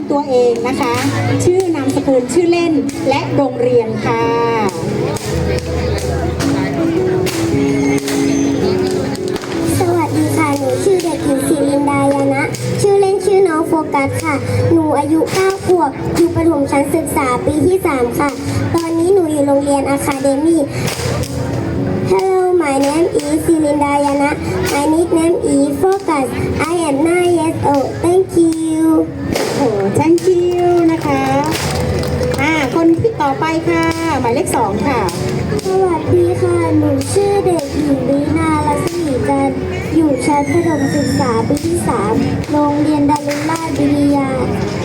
ำตัวเองนะคะ ชื่อนามสกุลชื่อเล่นและโรงเรียนค่ะสวัสดีค่ะหนูชื่อเด็กหญิงศิรินดายานะ ชื่อเล่นชื่อน้องโฟกัสค่ะ หนูอายุ9ขวบอยู่ประถมชั้นศึกษาปีที่ 3 ค่ะ ตอนนี้หนูอยู่โรงเรียนอะคาเดมี่ Hello my name is Silinda Yana my nickname is Focus I am 9 years old ต่อไปค่ะ หมายเลขสองค่ะ สวัสดีค่ะ หนูชื่อเด็กหญิงลีนาลัศมีจันทร์อยู่ชั้นประถมศึกษาปีที่ 3 โรงเรียนดารุณราชวิทยา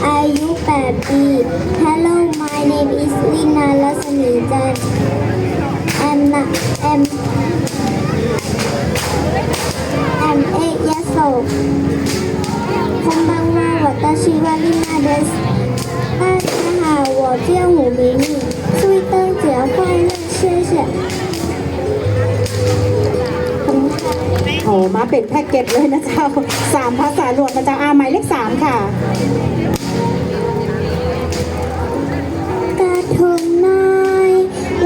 อายุ 8 ปี Hello my name is ลีนาลัศมีจันทร์ I'm not I'm I'm 我叫吴明丽祝灯节快乐谢谢 โอ้มาเป็นแพ็กเกจเลยนะเจ้าสามภาษารวมนะเจ้าอาหมายเลขสามค่ะ กระทงน้อย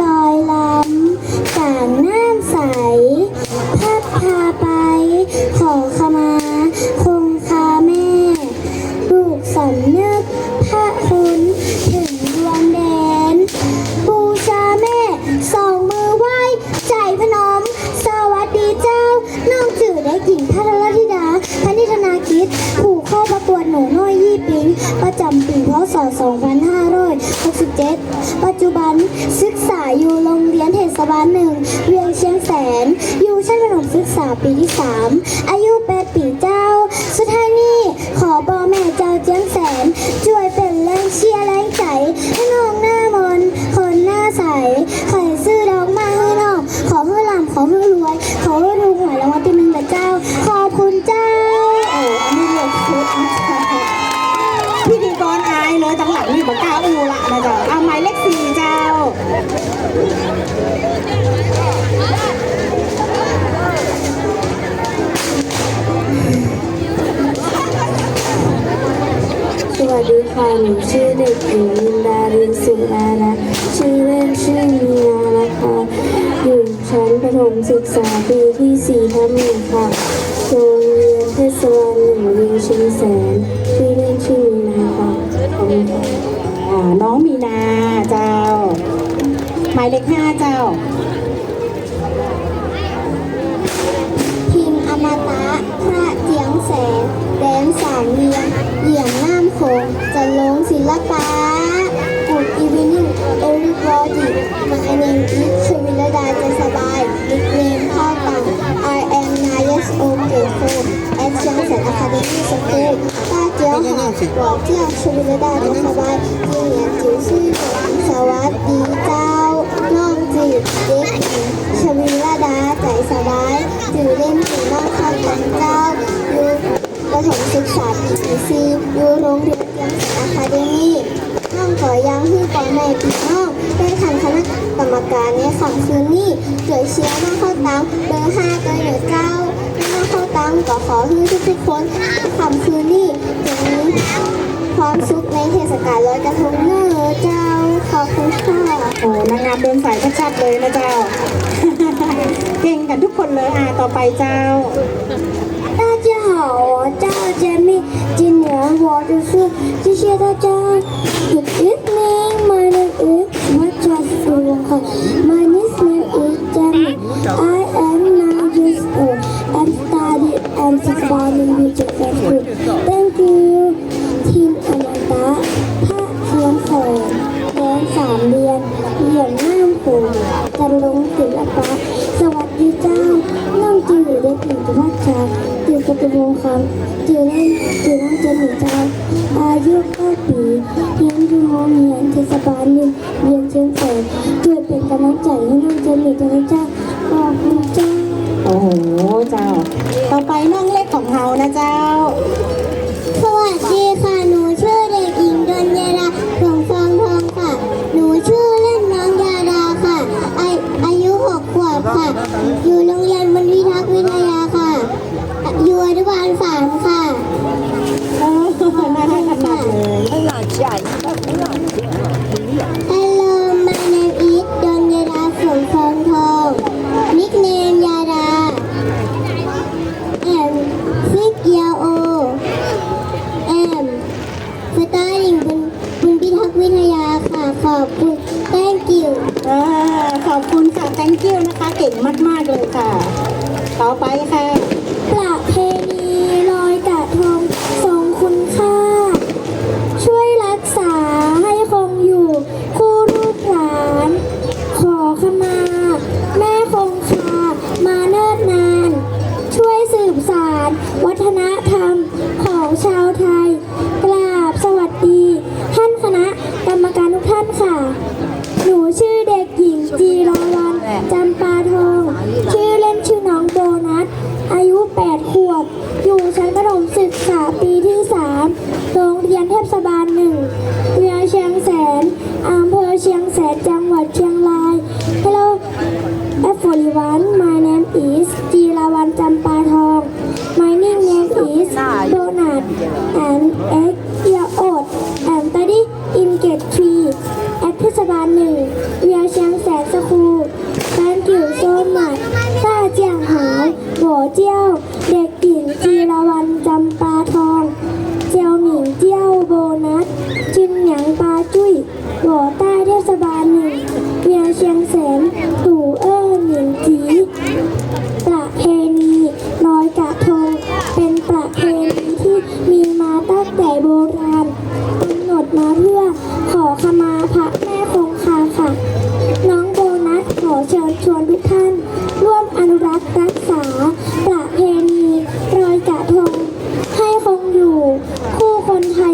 ลอยล้ำกลางน้ำใส พัดพาไป ขอขมา ศบาลหนึ่งเวียงเชียงแสน อยู่ชั้นประถมศึกษาปีที่ 3 อายุ8ปีเจ้า สุดท้ายนี้ขอบอกแม่เจ้าเจียงแสนช่วยเป็นแรงเชียร์แรง สวัสดีค่ะหนูชื่อเด็กหญิงลินดารินสุรารัตน์ชื่อเล่นชื่อมีนานะคะอยู่ชั้นประถมศึกษาปีที่สี่ทับหนึ่งค่ะโรงเรียนเทศบาลหนึ่งเวียงชียงแสนชื่อเล่นชื่อมีนาค่ะขอบคุณค่ะน้องมี เลขห้าเจ้า ทีมอมตะพระเจียงแสงแดนสารเลียงเหยี่ยงน้ำโขงจะลงศิลปะกูดอีวินิ่งเอริบอดี้มาเนมอิชวิลดาจะสบายนิกเนมพ่อตัง I am Nayas O g a t e f แอดเชียงแสนอะคาเดมี่สกูลป้าเจียวหอมบอกเที่ยวชวิลดาจะสบายเจียงจิ๋วซื่อ ำที่ก่อนแม่พี่น้องได้ทำคณะกรรมการในค่ำคืนนี้โดยเชียร์น้องข้าวตังเบอร์ห้าเบอร์หนึ่งเก้าน้องข้าวตังก็ขอให้ทุกๆคนค่ำคืนนี้จะมีความสุขในเทศกาลลอยกระทงเนอะเจ้าขอบคุณค่ะ โอ้นางงามเดินสายชัดๆเลยนะเจ้า เก่งกันทุกคนเลย อ่า ต่อไปเจ้า 大家好，我叫杰米，今年我就是谢谢大家。 ญิงจุภัชชาจือประตูวงคำจือเล่นจือน้องเจนหนึ่งเจ้าอายุเก้าปีเรียนอยู่โรงเรียนเทศบาลหนึ่งเรียนเชียงแสนช่วยเป็นกำลังใจให้น้องเจนหนึ่งเจ้าเจ้าขอบคุณเจ้าโอ้โหเจ้า ต่อไปน้องเล็กของเฮานะเจ้า สวัสดีค่ะ หนูชื่อเด็กหญิงดนยาดา อบคุณค่ะ thank you นะคะ เก่งมาก ๆ เลยค่ะ ต่อไปค่ะประ อยู่ชั้นประถมศึกษาปีที่ 3 โรงเรียนเทพสบาลหนึ่ง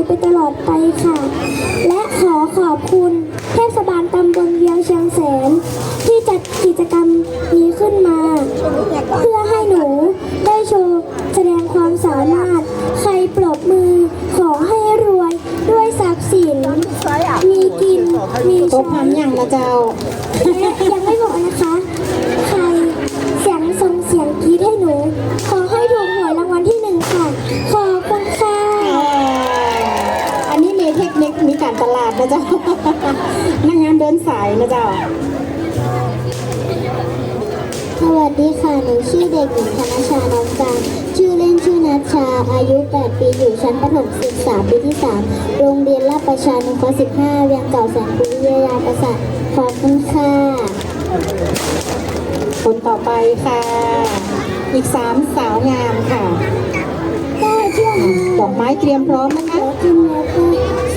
ไทยไปตลอดไปค่ะ และขอขอบคุณเทศบาลตำบลเวียงเชียงแสน ที่จัดกิจกรรมนี้ขึ้นมา เพื่อให้หนูได้โชว์แสดงความสามารถ ใครปรบมือขอให้รวยด้วยทรัพย์สิน มีกิน มีตใช้บพันอย่างละเจ้า และยังไม่หมด เดินสายนะเจ้า สวัสดีค่ะ หนูชื่อเด็กหญิงธนชาน้องจันชื่อเล่นชื่อนัชชา อายุ 8 ปี อยู่ชั้นประถมศึกษาปีที่ 3 โรงเรียนลาดประชานุเคราะห์15 เวียงเก่าแสนปุริยาประสาทขอบคุณค่ะ คนต่อไปค่ะ อีกสามสาวงามค่ะได้เที่ยวดอกไม้เตรียมพร้อมนะคะแล้วกินแล้วก็เ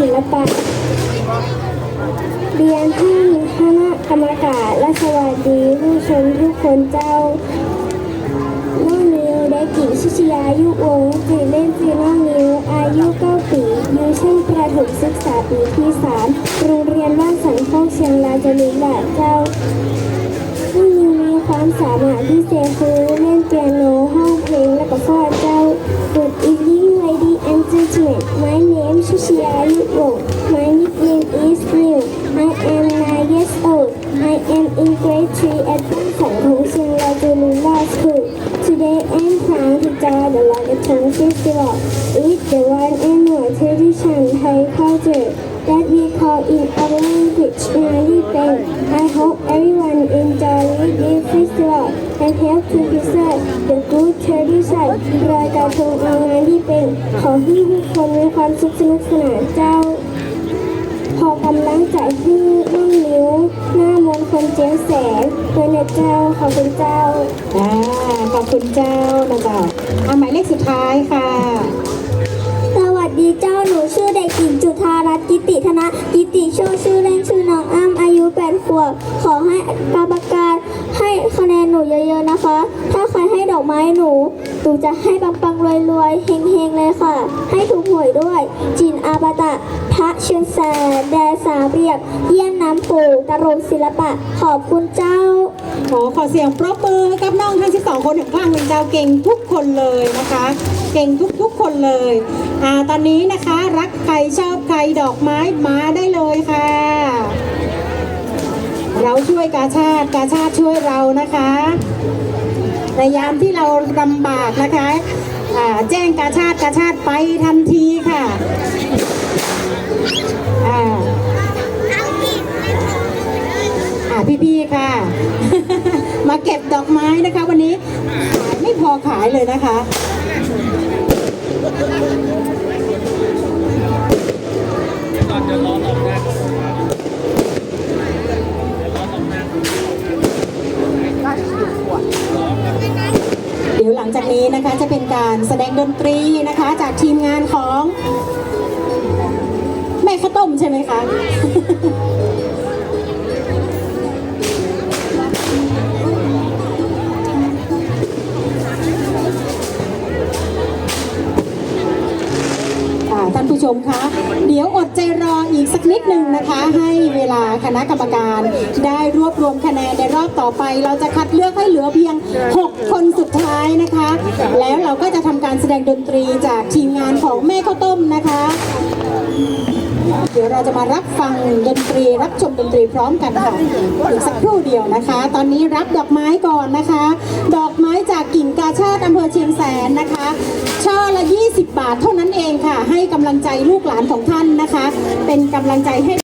ศิลปะ เรียนที่คณะกรรมการและสวัสดีผู้ชมทุกคนเจ้าน้องนิวได้กิ่งชิชยายุวงศ์จือเล่นจือน้องนิวอายุ 9 ปีอยู่ชั้นประถมศึกษาปีที่ 3 โรงเรียนบ้านสันข้องเชียงรายจะลุกหลาเจ้าน้องนิวมีความสามารถพิเศษคือเล่นเปียโนห้องเพลงและก็ฟ้อน name is Shishia Yupong my nickname is New I am 9 years old I am in grade 3 at บ้านสันของเชียงรายจูลุล่า School Today I'm proud to join the Lagaton Festival It's the one annual tradition Thai culture that we call in our language Nari Peng. I hope everyone enjoy this festival and help to preserve the good tradition รอยการะทงเอางานที่เป็นขอให้ทุกคนมีความสุขสนุกสนานเจ้าขอกำลังใจให้น้องนิ้วหน้ามนคนเจียงแสนเพื่อนเจ้าขอบคุณเจ้าอ่าขอบคุณเจ้านะเจ้าอ่าหมายเลขสุดท้ายค่ะ สวัสดีเจ้าหนูชื่อเด็กหญิงจุธารัตน์กิติธนะกิติโชคชื่อเล่นชื่อน้องอ ขวบขอให้กรรมการให้คะแนนหนูเยอะๆนะคะ ถ้าใครให้ดอกไม้หนูตูจะให้ปังปังรวยๆเฮงๆเลยค่ะ ให้ถูกหวยด้วย จินอาบตะพระเชียงแสนแดสาเรียบ เยี่ยนน้ำปูตรงศิลปะ ขอบคุณเจ้า ขอขอเสียงปรบมือให้กับน้องทั้ง 12 คนของข้างเป็นเจ้าเก่งทุกคนเลยนะคะ เก่งทุกๆคนเลยอ่าตอนนี้นะคะรักใครชอบใครดอกไม้มาได้เลยค่ะ เราช่วยกาชาติกาชาติช่วยเรานะคะในยามที่เราลำบากนะคะแจ้งกาชาติกาชาติไปทันทีค่ะอ่าพี่ๆค่ะ มาเก็บดอกไม้นะคะ วันนี้ขายไม่พอขายเลยนะคะ การแสดงดนตรีนะคะ จากทีมงานของแม่ข้าวต้มใช่ไหมคะค่ะท่านผู้ชมคะ เดี๋ยวอดใจรออีกสักนิดหนึ่งนะคะ ให้เวลาคณะกรรมการ ได้รวบรวมคะแนนในรอบต่อไป เราจะคัดเลือกให้เหลือเพียง 6 คนสุดท้ายนะคะ แล้วเราก็จะทำการแสดงดนตรีจากทีมงานของแม่ข้าวต้มนะคะ เดี๋ยวเราจะมารับฟังดนตรีรับชมดนตรีพร้อมกันค่ะอีกสักครู่เดียวนะคะ ตอนนี้รับดอกไม้ก่อนนะคะ ดอกไม้จากกิ่งกาชาติอำเภอเชียงแสนนะคะช่อละ 20 บาทเท่านั้นเองค่ะ ให้กำลังใจลูกหลานของท่านนะคะ เป็นกำลังใจให้